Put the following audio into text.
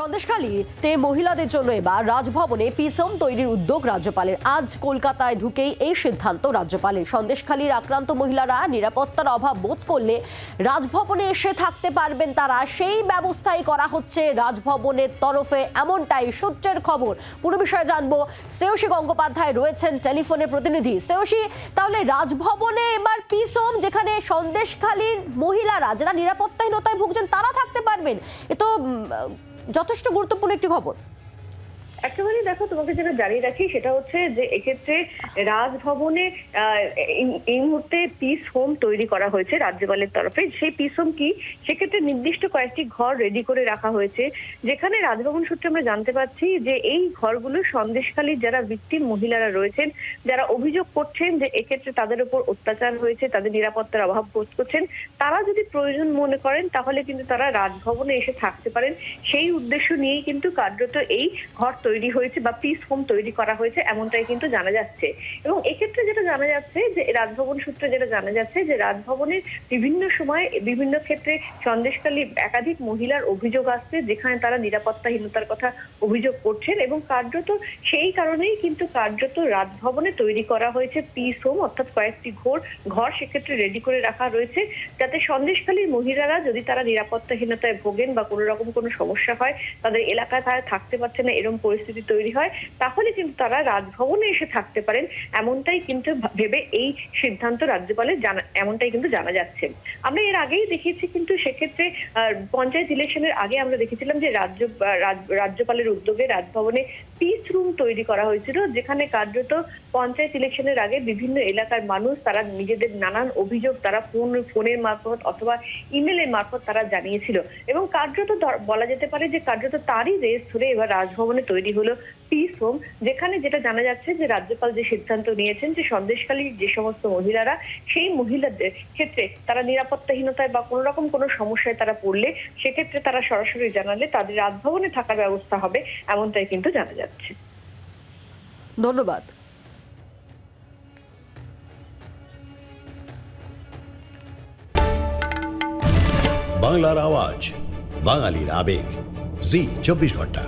সন্দেশখালীতে মহিলাদের জন্য এবার রাজভবনে পিসম তৈরির উদ্যোগ রাজ্যপালের। আজ কলকাতায় ঢুকেই এই সিদ্ধান্ত রাজ্যপালের। সন্দেশখালীর আক্রান্ত মহিলারা নিরাপত্তার অভাব বোধ করলে রাজভবনে এসে থাকতে পারবেন তারা। সেই ব্যবস্থাই করা হচ্ছে রাজভবনের তরফে এমনটাই সূত্রের খবর। পুরো বিষয়ে জানব, শ্রেয়সী গঙ্গোপাধ্যায় রয়েছেন টেলিফোনে প্রতিনিধি। শ্রেয়সী, তাহলে রাজভবনে এবার পিসম, যেখানে সন্দেশখালীর মহিলারা, যারা নিরাপত্তাহীনতায় ভুগছেন, তারা থাকতে পারবেন? এ তো যথেষ্ট গুরুত্বপূর্ণ একটি খবর। একেবারে দেখো, তোমাকে যেটা জানিয়ে রাখি সেটা হচ্ছে যে এক্ষেত্রে রাজভবনে এই- মুহূর্তে পিস হোম তৈরি করা হয়েছে রাজ্যপালের তরফে। সেই পিস হোম কি? সেক্ষেত্রে নির্দিষ্ট কয়েকটি ঘর রেডি করে রাখা হয়েছে। যেখানে রাজভবন সূত্রে আমরা জানতে পারছি যে এই ঘরগুলো সন্দেশখালীর যারা ভিকটিম মহিলারা রয়েছেন, যারা অভিযোগ করছেন যে এক্ষেত্রে তাদের উপর অত্যাচার হয়েছে, তাদের নিরাপত্তার অভাব বোধ করছেন, তারা যদি প্রয়োজন মনে করেন, তাহলে কিন্তু তারা রাজভবনে এসে থাকতে পারেন। সেই উদ্দেশ্য নিয়েই কিন্তু কার্যত এই ঘর তৈরি হয়েছে বা পিস হোম তৈরি করা হয়েছে এমনটাই কিন্তু জানা যাচ্ছে। এবং এক্ষেত্রে যেটা জানা যাচ্ছে যে রাজভবন সূত্রে যেটা জানা যাচ্ছে যে রাজভবনের বিভিন্ন সময় বিভিন্ন ক্ষেত্রে সন্দেশকালী একাধিক মহিলার অভিযোগ আসছে, যেখানে তারা নিরাপত্তাহীনতার কথা অভিযোগ করছেন এবং কার্যত সেই কারণেই কিন্তু কার্যত রাজভবনে তৈরি করা হয়েছে পিস হোম অর্থাৎ কয়েকটি ঘর ঘর সেক্ষেত্রে রেডি করে রাখা রয়েছে। যাতে সন্দেশখালীর মহিলারা যদি তারা নিরাপত্তাহীনতায় ভোগেন বা কোনো রকম কোনো সমস্যা হয়, তাদের এলাকায় তারা থাকতে পারছে না এরকম পরিস্থিতি তৈরি হয়, তাহলে কিন্তু তারা রাজভবনে এসে থাকতে পারেন। এমনটাই কিন্তু ভেবে এই সিদ্ধান্ত রাজ্যপালের জানা, এমনটাই কিন্তু জানা যাচ্ছে। আমরা এর আগেই দেখিয়েছি কিন্তু সেক্ষেত্রে পঞ্চায়েত ইলেকশনের আগে আমরা দেখেছিলাম যে রাজ্য রাজ্যপালের উদ্যোগে রাজভবনে পিস রুম তৈরি করা হয়েছিল, যেখানে কার্যত পঞ্চায়েত ইলেকশনের আগে বিভিন্ন এলাকার মানুষ তারা নিজেদের নানান অভিযোগ তারা ফোন, ফোনের মারফত অথবা ইমেলের মারফত তারা জানিয়েছিল। এবং কার্যত বলা যেতে পারে যে কার্যত তারই রেস ধরে এবার রাজভবনে তৈরি হলো পিস হোম যেখানে যেটা জানা যাচ্ছে যে রাজ্যপাল যে সিদ্ধান্ত নিয়েছেন যে সন্দেশকালীর যে সমস্ত মহিলারা সেই মহিলাদের ক্ষেত্রে তারা নিরাপত্তাহীনতায় বা কোনো রকম কোনো সমস্যায় তারা পড়লে সেক্ষেত্রে তারা সরাসরি জানালে তাদের রাজভবনে থাকার ব্যবস্থা হবে এমনটাই কিন্তু জানা যাচ্ছে। ধন্যবাদ। বাংলার আওয়াজ বাঙালির আবেগ। জি চব্বিশ ঘণ্টা।